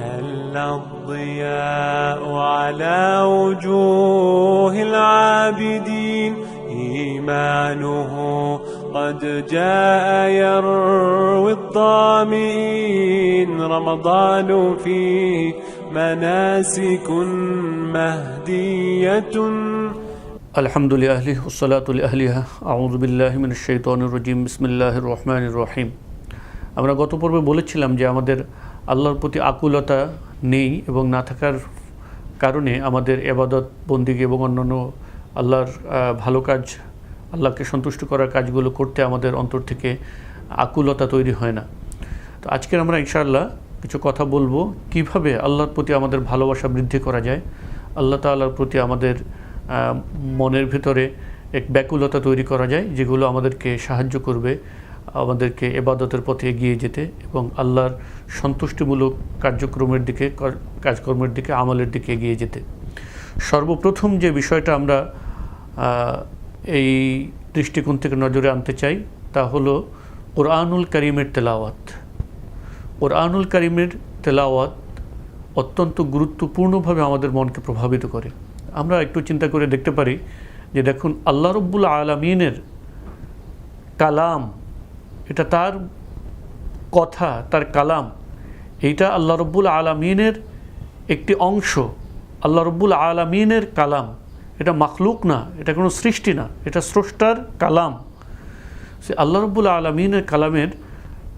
هل الضياء على وجوه العابدين إيمانه قد جاء يروي الظامئين رمضان فيه مناسك مهدية আলহামদুলিল্লাহ ওসলাতুল আহলিহা আউজবিল্লাহ মিন শৈতানুর রজিম বিসমিল্লাহ রহমান রহিম আমরা গত পর্বে বলেছিলাম যে আমাদের আল্লাহর প্রতি আকুলতা নেই এবং না থাকার কারণে আমাদের এবাদত, বন্দিগি এবং অন্যান্য আল্লাহর ভালো কাজ, আল্লাহকে সন্তুষ্ট করার কাজগুলো করতে আমাদের অন্তর থেকে আকুলতা তৈরি হয় না। তো আজকের আমরা ইনশাআল্লাহ কিছু কথা বলব, কীভাবে আল্লাহর প্রতি আমাদের ভালোবাসা বৃদ্ধি করা যায়। আল্লাহ তাআলার প্রতি আমাদের মনের ভিতরে এক ব্যাকুলতা তৈরি করা যায়, যেগুলো আমাদেরকে সাহায্য করবে। আমাদেরকে এবাদতের পথে এগিয়ে যেতে এবং আল্লাহর সন্তুষ্টিমূলক কার্যক্রমের দিকে কাজকর্মের দিকে, আমলের দিকে এগিয়ে যেতে। সর্বপ্রথম যে বিষয়টা আমরা এই দৃষ্টিকোণ থেকে নজরে আনতে চাই, তা হলো কোরআনুল করিমের তেলাওয়াত। কোরআনুল করিমের তেলাওয়াত অত্যন্ত গুরুত্বপূর্ণভাবে আমাদের মনকে প্রভাবিত করে। আমরা একটু চিন্তা করে দেখতে পারি যে, দেখুন, আল্লাহ রব্বুল আলমিনের কালাম এটা তার কথা, তার কালাম। এইটা আল্লাহ রব্বুল আলমিনের একটি অংশ। আল্লাহ রব্বুল আলমিনের কালাম। এটা মাখলুক না, এটা কোনো সৃষ্টি না, এটা স্রষ্টার কালাম। সে আল্লাহ রব্বুল আলমিনের কালামের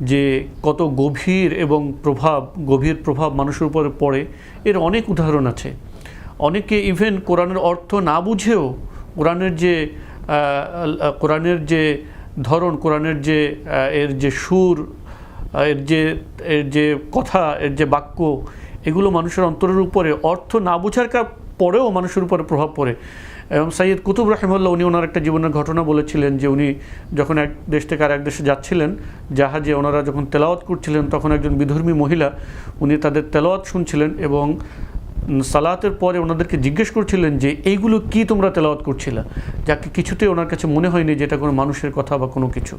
যে কত গভীর এবং প্রভাব, গভীর প্রভাব মানুষের উপরে পড়ে, এর অনেক উদাহরণ আছে। অনেকে ইভেন কোরআনের অর্থ না বুঝেও, কোরআনের যে কোরআনের যে ধরন কোরআনের যে এর যে সুর এর যে এর যে কথা, এর যে বাক্য, এগুলো মানুষের অন্তরের উপরে, অর্থ না বোঝার পরেও মানুষের উপরে প্রভাব পড়ে। এবং সাইয়দ কুতুব রাহিমুল্লাহ উনি ওনার একটা জীবনের ঘটনা বলেছিলেন যে উনি যখন এক দেশ থেকে আর এক দেশে যাচ্ছিলেন, জাহাজে ওনারা যখন তেলাওয়াত করছিলেন, তখন একজন বিধর্মী মহিলা, উনি তাদের তেলাওয়াত শুনছিলেন এবং সালাতের পরে ওনাদেরকে জিজ্ঞেস করছিলেন যে, এইগুলো কি তোমরা তেলাওয়াত করছিলে? যাকে কিছুতেই ওনার কাছে মনে হয়নি যে এটা কোনো মানুষের কথা বা কোনো কিছু।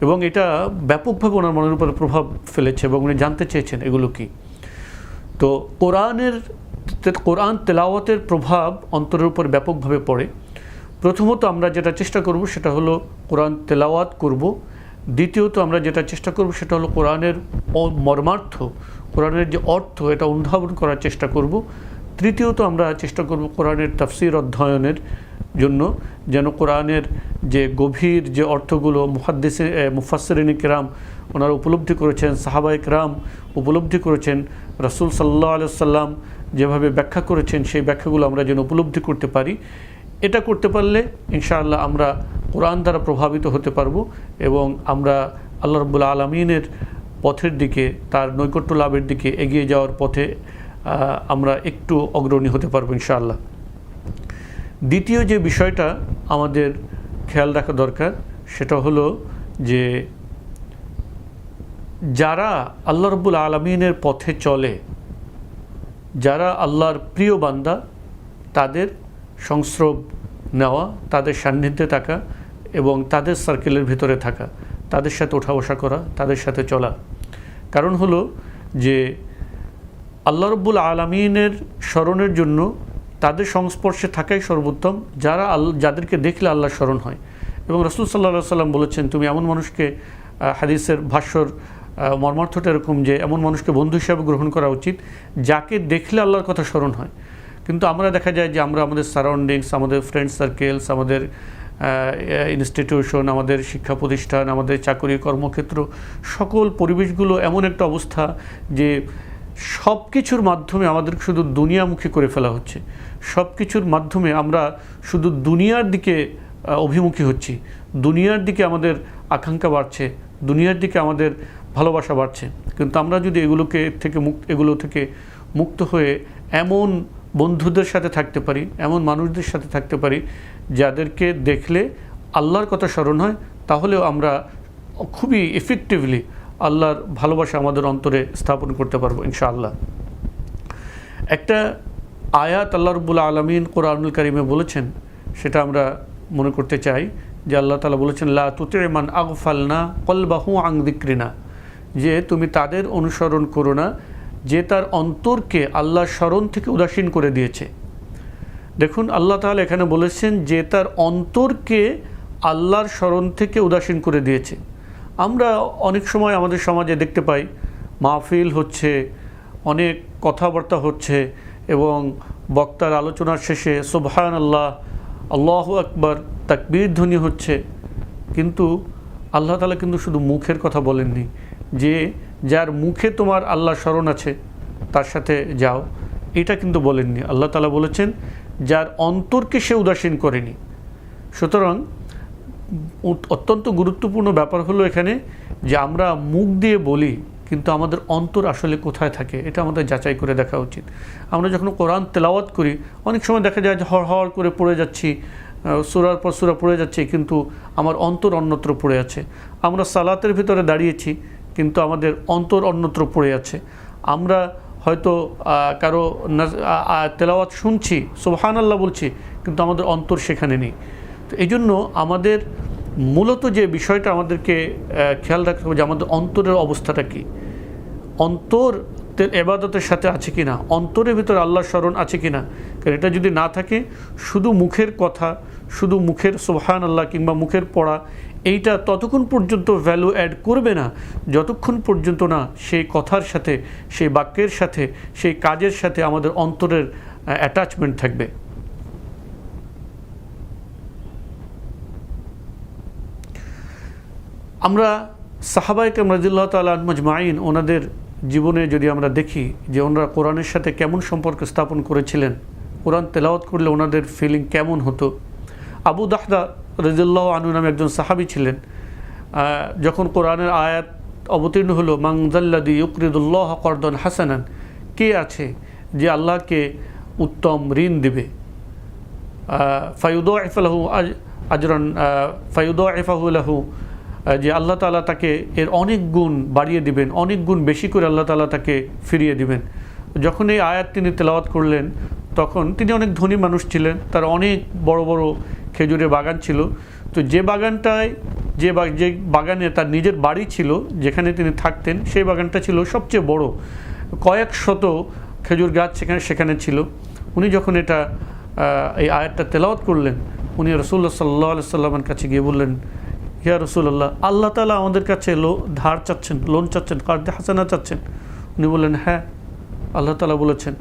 এবং এটা ব্যাপকভাবে ওনার মনের উপরে প্রভাব ফেলেছে এবং উনি জানতে চেয়েছেন এগুলো কি। তো কোরআনের কোরআন তেলাওয়াতের প্রভাব অন্তরের উপর ব্যাপকভাবে পড়ে। প্রথমত আমরা যেটা চেষ্টা করব সেটা হলো কোরআন তেলাওয়াত করব। দ্বিতীয়ত আমরা যেটা চেষ্টা করব সেটা হলো কোরআনের মর্মার্থ কোরআনের যে অর্থ, এটা অনুধাবন করার চেষ্টা করব। তৃতীয়ত আমরা চেষ্টা করব কোরআনের তাফসির অধ্যয়নের জন্য, যেন কোরআনের যে গভীর যে অর্থগুলো মুহাদ্দিসে মুফাসরিন কিরাম ওনারা উপলব্ধি করেছেন সাহাবাই কিরাম উপলব্ধি করেছেন, রাসূল সাল্লাহ আলাইসাল্লাম যেভাবে ব্যাখ্যা করেছেন, সেই ব্যাখ্যাগুলো আমরা যেন উপলব্ধি করতে পারি। এটা করতে পারলে ইনশাআল্লাহ আমরা কোরআন দ্বারা প্রভাবিত হতে পারব এবং আমরা আল্লাহ রব্বুল আলমিনের পথের দিকে, তার নৈকট্য লাভের দিকে এগিয়ে যাওয়ার পথে আমরা একটু অগ্রণী হতে পারব ইনশাআল্লাহ। দ্বিতীয় যে বিষয়টা আমাদের খেয়াল রাখা দরকার, সেটা হলো যে যারা আল্লাহ রব্বুল আলমিনের পথে চলে, যারা আল্লাহর প্রিয় বান্দা, তাদের সংস্রব নেওয়া, তাদের সান্নিধ্যে থাকা এবং তাদের সার্কেলের ভিতরে থাকা। তাদের সাথে ওঠা বসা করা, তাদের সাথে চলা। কারণ হলো যে আল্লাহ রব্বুল আলমিনের স্মরণের জন্য তাদের সংস্পর্শে থাকাই সর্বোত্তম, যারা আল, যাদেরকে দেখলে আল্লাহ স্মরণ হয়। এবং রসুল সাল্লাহ সাল্লাম বলেছেন, তুমি এমন মানুষকে হাদিসের ভাষ্যর মর্মার্থটা এরকম যে এমন মানুষকে বন্ধু হিসাবে গ্রহণ করা উচিত, যাকে দেখলে আল্লাহর কথা স্মরণ হয়। কিন্তু আমরা দেখা যায় যে আমরা আমাদের সারাউন্ডিংস আমাদের ফ্রেন্ড সার্কেলস আমাদের ইনস্টিটিউশন আমাদের শিক্ষা প্রতিষ্ঠান, আমাদের চাকরি কর্মক্ষেত্র, সকল পরিবেশগুলো এমন একটা অবস্থা যে সব কিছুর মাধ্যমে আমাদের শুধু দুনিয়ামুখী করে ফেলা হচ্ছে। সব কিছুর মাধ্যমে আমরা শুধু দুনিয়ার দিকে অভিমুখী হচ্ছি। দুনিয়ার দিকে আমাদের আকাঙ্ক্ষা বাড়ছে, দুনিয়ার দিকে আমাদের ভালোবাসা বাড়ছে। কিন্তু আমরা যদি এগুলোকে থেকে মুক্ত, এগুলো থেকে মুক্ত হয়ে এমন বন্ধুদের সাথে থাকতে পারি, এমন মানুষদের সাথে থাকতে পারি যাদেরকে দেখলে আল্লাহর কথা স্মরণ হয়, তাহলেও আমরা খুবই এফেক্টিভলি আল্লাহর ভালোবাসা আমাদের অন্তরে স্থাপন করতে পারব ইনশাআল্লাহ। একটা আয়াত আল্লাহ রব্বুল আলমিন কোরআনুল কারিমে বলেছেন, সেটা আমরা মনে করতে চাই যে আল্লাহ তালা বলেছেন, লা তুতেমান আগফালনা কলবাহু আং দিক্রিনা যে তুমি তাদের অনুসরণ করো না, যে তার অন্তরকে আল্লাহর স্মরণ থেকে উদাসীন করে দিয়েছে। দেখুন, আল্লাহ তাহলে এখানে বলেছেন যে তার অন্তরকে আল্লাহর স্মরণ থেকে উদাসীন করে দিয়েছে। আমরা অনেক সময় আমাদের সমাজে দেখতে পাই, মাহফিল হচ্ছে, অনেক কথাবার্তা হচ্ছে এবং বক্তার আলোচনার শেষে সুবহান আল্লাহ আল্লাহ আকবর, তাকবীর ধ্বনি হচ্ছে। কিন্তু আল্লাহ তালা কিন্তু শুধু মুখের কথা বলেননি, যে যার মুখে তোমার আল্লাহ স্মরণ আছে, তার সাথে যাও। এটা কিন্তু বলেননি। আল্লাহ তালা বলেছেন যার অন্তরকে সে উদাসীন করেনি। সুতরাং অত্যন্ত গুরুত্বপূর্ণ ব্যাপার হলো এখানে যে আমরা মুখ দিয়ে বলি, কিন্তু আমাদের অন্তর আসলে কোথায় থাকে, এটা আমাদের যাচাই করে দেখা উচিত। আমরা যখন কোরআন তেলাওয়াত করি, অনেক সময় দেখা যায় যে হর হর করে পড়ে যাচ্ছি সুরার পর সুরা পড়ে যাচ্ছে, কিন্তু আমার অন্তর অন্যত্র পড়ে আছে। আমরা সালাতের ভিতরে দাঁড়িয়েছি, কিন্তু আমাদের অন্তর অন্যত্র পড়ে আছে। আমরা হয়তো কারও তেলাওয়াত শুনছি সুবহান আল্লাহ বলছি, কিন্তু আমাদের অন্তর সেখানে নেই। তো এই জন্য আমাদের মূলত যে বিষয়টা আমাদেরকে খেয়াল রাখতে হবে যে আমাদের অন্তরের অবস্থাটা কী। অন্তর এবাদতের সাথে আছে কি না অন্তরের ভিতরে আল্লাহর স্মরণ আছে কি না কারণ এটা যদি না থাকে, শুধু মুখের কথা শুধু মুখের সোহান আল্লাহ কিংবা মুখের পড়া, এইটা ততক্ষণ পর্যন্ত ভ্যালু অ্যাড করবে না, যতক্ষণ পর্যন্ত না সেই কথার সাথে, সেই বাক্যের সাথে, সেই কাজের সাথে আমাদের অন্তরের অ্যাটাচমেন্ট থাকবে। আমরা সাহাবাই কামরাজিল্লাহ তাল মজমাইন ওনাদের জীবনে যদি আমরা দেখি যে ওনারা কোরআনের সাথে কেমন সম্পর্ক স্থাপন করেছিলেন, কোরআন তেলাওয়াত করলে ওনাদের ফিলিং কেমন হতো আবু দাহদা রজিল্লাহ আনু নামে একজন সাহাবি ছিলেন যখন কোরআনের আয়াত অবতীর্ণ হলো মাংজাল্লাদি ইউকরিদুল্লাহ করদন হাসানান কে আছে যে আল্লাহকে উত্তম ঋণ দিবে? ফায়ুদ ইফালাহু আজরান ফায়ুদ ইফাহুলাহু যে আল্লাহ তালা তাকে এর অনেক গুণ বাড়িয়ে দিবেন, অনেক গুণ বেশি করে আল্লাহ তালা তাকে ফিরিয়ে দিবেন। যখন এই আয়াত তিনি তেলাওয়াত করলেন, তখন তিনি অনেক ধনী মানুষ ছিলেন, তার অনেক বড় বড় খেজুরের বাগান ছিল। তো যে বাগানটায়, যে যে বাগানে তার নিজের বাড়ি ছিল, যেখানে তিনি থাকতেন, সেই বাগানটা ছিল সবচেয়ে বড়। কয়েক শত খেজুর গাছ সেখানে সেখানে ছিল। উনি যখন এটা এই আয়াতটা তেলাওয়াত করলেন, উনি রসুল্লাহ সাল্লাহ সাল্লামের কাছে গিয়ে বললেন, ইয়া রসুল্লাহ আল্লাহ তালা আমাদের কাছে লো, ধার চাচ্ছেন, লোন চাচ্ছেন কার্দে হাসানা চাচ্ছেন। উনি বললেন হ্যাঁ। আল্লাহ তালা বলেছেন,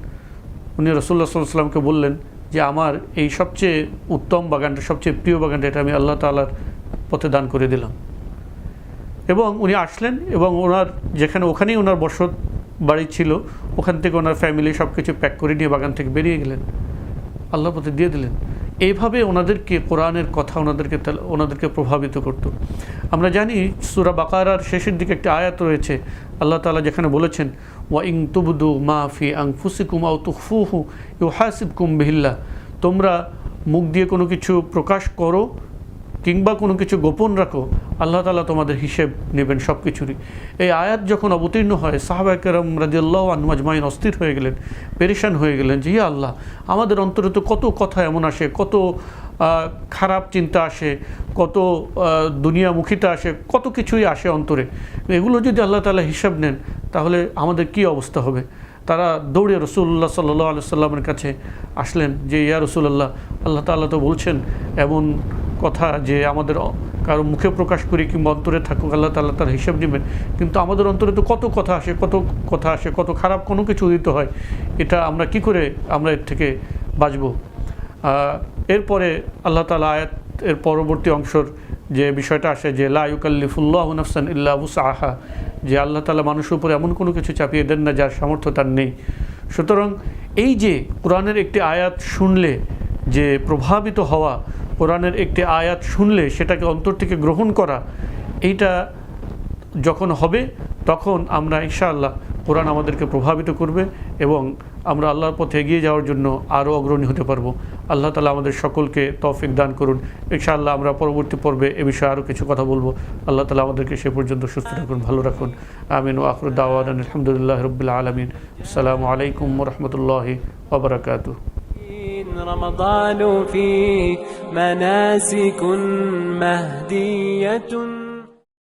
উনি রসুল্লাহ সাল্লাহ সাল্লামকে বললেন যে আমার এই সবচেয়ে উত্তম বাগানটা, সবচেয়ে প্রিয় বাগানটা, এটা আমি আল্লাহ তালার পথে দান করে দিলাম। এবং উনি আসলেন এবং ওনার যেখানে, ওখানেই ওনার বসত বাড়ি ছিল, ওখান থেকে ওনার ফ্যামিলি সব কিছু প্যাক করে নিয়ে বাগান থেকে বেরিয়ে গেলেন। আল্লাহ পথে দিয়ে দিলেন। এইভাবে ওনাদেরকে কোরআনের কথা ওনাদেরকে ওনাদেরকে প্রভাবিত করত। আমরা জানি সুরা বাকারার শেষের দিকে একটি আয়াত রয়েছে, আল্লাহ তালা যেখানে বলেছেন, ওয়া ইং তুবদু মা ফি আং ফুসিকুম আউ হাসিব কুম বিহিল্লাহ। তোমরা মুখ দিয়ে কোনো কিছু প্রকাশ করো কিংবা কোনো কিছু গোপন রাখো, আল্লাহ তালা তোমাদের হিসেব নেবেন সব কিছুরই এই আয়াত যখন অবতীর্ণ হয় সাহাবাকেরম রাজিয়াল্লাহ আনমাজমাইন অস্থির হয়ে গেলেন, পেরেশান হয়ে গেলেন যে ইয়া আল্লাহ, আমাদের অন্তরে তো কত কথা এমন আসে, কত খারাপ চিন্তা আসে, কত দুনিয়ামুখিতা আসে, কত কিছুই আসে অন্তরে। এগুলো যদি আল্লাহ তালা হিসাব নেন, তাহলে আমাদের কি অবস্থা হবে? তারা দৌড়ে রসুল্লাহ সাল্লাহ আলি সাল্লামের কাছে আসলেন যে, ইয়া রসুল্লাহ আল্লাহ তাল্লাহ তো বলছেন, এমন কথা যে আমাদের কারও মুখে প্রকাশ করি কিংবা অন্তরে থাকুক, আল্লাহ তাল্লাহ তার হিসাব নেবেন কিন্তু আমাদের অন্তরে তো কত কথা আসে, কত কথা আসে, কত খারাপ কোনো কিছু উদিত হয়, এটা আমরা কি করে আমরা এর থেকে বাঁচব? এরপরে আল্লাহ তালা আয়াত এর পরবর্তী অংশর যে বিষয়টা আসে যে, লা ইউকাল্লিফুল্লাহ নফসান ইল্লা আহা যে আল্লাহ তালা মানুষের উপরে এমন কোনো কিছু চাপিয়ে দেন না যার সামর্থ্য তার নেই। সুতরাং এই যে কোরআনের একটি আয়াত শুনলে যে প্রভাবিত হওয়া কোরআনের একটি আয়াত শুনলে সেটাকে অন্তর থেকে গ্রহণ করা, এইটা যখন হবে, তখন আমরা ইনশাআল্লাহ কোরআন আমাদেরকে প্রভাবিত করবে এবং আমরা আল্লাহর পথে এগিয়ে যাওয়ার জন্য আরও অগ্রণী হতে পারব। আল্লাহ তালা আমাদের সকলকে তৌফিক দান করুন। ইনশাআল্লাহ আমরা পরবর্তী পর্বে এ বিষয়ে আরও কিছু কথা বলব। আল্লাহ তালা আমাদেরকে সে পর্যন্ত সুস্থ রাখুন ভালো রাখুন। আমিন ও আখরুদ্দাওয়ান আলহামদুলিল্লাহ রবিল্লা আলমিন। আসসালামু আলাইকুম রহমতুল্লাহি ওবরাকাতু رمضان فيه مناسك مهدية.